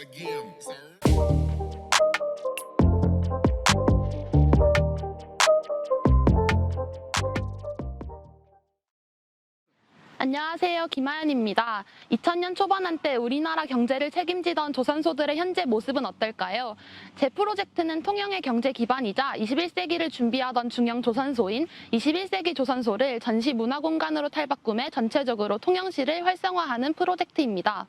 again. 안녕하세요. 김하연입니다. 2000년 초반 한때 우리나라 경제를 책임지던 조선소들의 현재 모습은 어떨까요? 제 프로젝트는 통영의 경제 기반이자 21세기를 준비하던 중형 조선소인 21세기 조선소를 전시 문화 공간으로 탈바꿈해 전체적으로 통영시를 활성화하는 프로젝트입니다.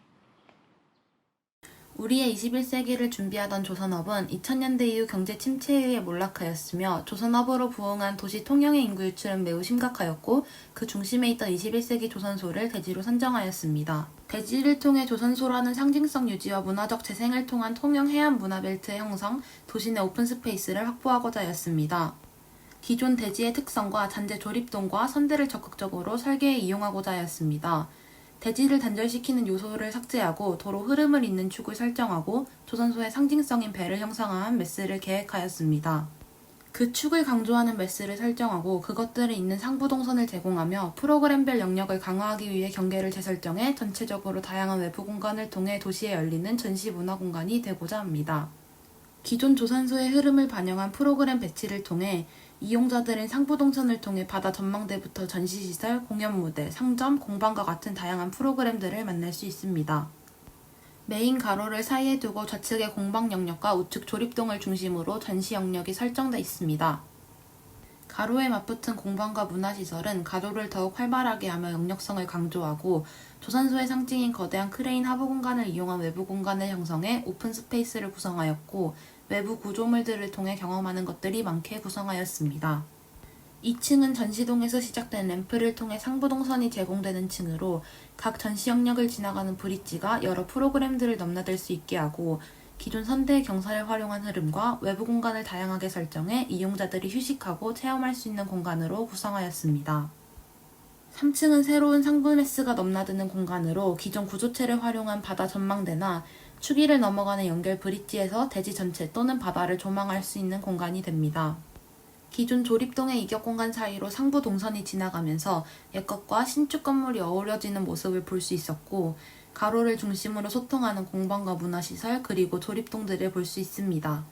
우리의 21세기를 준비하던 조선업은 2000년대 이후 경제 침체에 의해 몰락하였으며 조선업으로 부흥한 도시 통영의 인구 유출은 매우 심각하였고 그 중심에 있던 21세기 조선소를 대지로 선정하였습니다. 대지를 통해 조선소라는 상징성 유지와 문화적 재생을 통한 통영 해안 문화벨트의 형성, 도시 내 오픈 스페이스를 확보하고자 하였습니다. 기존 대지의 특성과 잔재 조립동과 선대를 적극적으로 설계에 이용하고자 하였습니다. 대지를 단절시키는 요소를 삭제하고 도로 흐름을 잇는 축을 설정하고 조선소의 상징성인 배를 형성한 메스를 계획하였습니다. 그 축을 강조하는 메스를 설정하고 그것들을 잇는 상부동선을 제공하며 프로그램별 영역을 강화하기 위해 경계를 재설정해 전체적으로 다양한 외부 공간을 통해 도시에 열리는 전시 문화 공간이 되고자 합니다. 기존 조선소의 흐름을 반영한 프로그램 배치를 통해 이용자들은 상부동선을 통해 바다 전망대부터 전시시설, 공연무대, 상점, 공방과 같은 다양한 프로그램들을 만날 수 있습니다. 메인 가로를 사이에 두고 좌측의 공방 영역과 우측 조립동을 중심으로 전시 영역이 설정돼 있습니다. 가로에 맞붙은 공방과 문화시설은 가로를 더욱 활발하게 하며 영역성을 강조하고 조선소의 상징인 거대한 크레인 하부 공간을 이용한 외부 공간을 형성해 오픈 스페이스를 구성하였고 외부 구조물들을 통해 경험하는 것들이 많게 구성하였습니다. 2층은 전시동에서 시작된 램프를 통해 상부동선이 제공되는 층으로 각 전시 영역을 지나가는 브릿지가 여러 프로그램들을 넘나들 수 있게 하고 기존 선대 경사를 활용한 흐름과 외부 공간을 다양하게 설정해 이용자들이 휴식하고 체험할 수 있는 공간으로 구성하였습니다. 3층은 새로운 상부 메스가 넘나드는 공간으로 기존 구조체를 활용한 바다 전망대나 추기를 넘어가는 연결 브릿지에서 대지 전체 또는 바다를 조망할 수 있는 공간이 됩니다. 기존 조립동의 이격 공간 사이로 상부 동선이 지나가면서 옛것과 신축 건물이 어우러지는 모습을 볼 수 있었고 가로를 중심으로 소통하는 공방과 문화시설 그리고 조립동들을 볼 수 있습니다.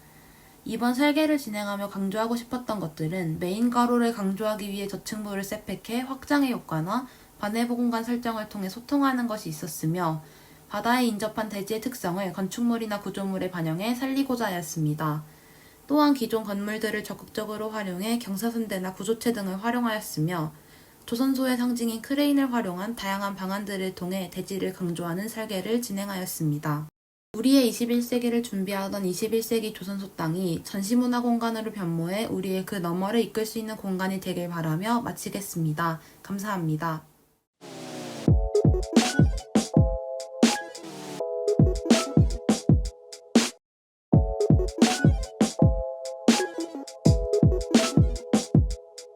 이번 설계를 진행하며 강조하고 싶었던 것들은 메인 가로를 강조하기 위해 저층부를 셋팩해 확장의 효과나 반해부 공간 설정을 통해 소통하는 것이 있었으며 바다에 인접한 대지의 특성을 건축물이나 구조물에 반영해 살리고자 하였습니다. 또한 기존 건물들을 적극적으로 활용해 경사선대나 구조체 등을 활용하였으며 조선소의 상징인 크레인을 활용한 다양한 방안들을 통해 대지를 강조하는 설계를 진행하였습니다. 우리의 21세기를 준비하던 21세기 조선소 땅이 전시문화 공간으로 변모해 우리의 그 너머를 이끌 수 있는 공간이 되길 바라며 마치겠습니다. 감사합니다.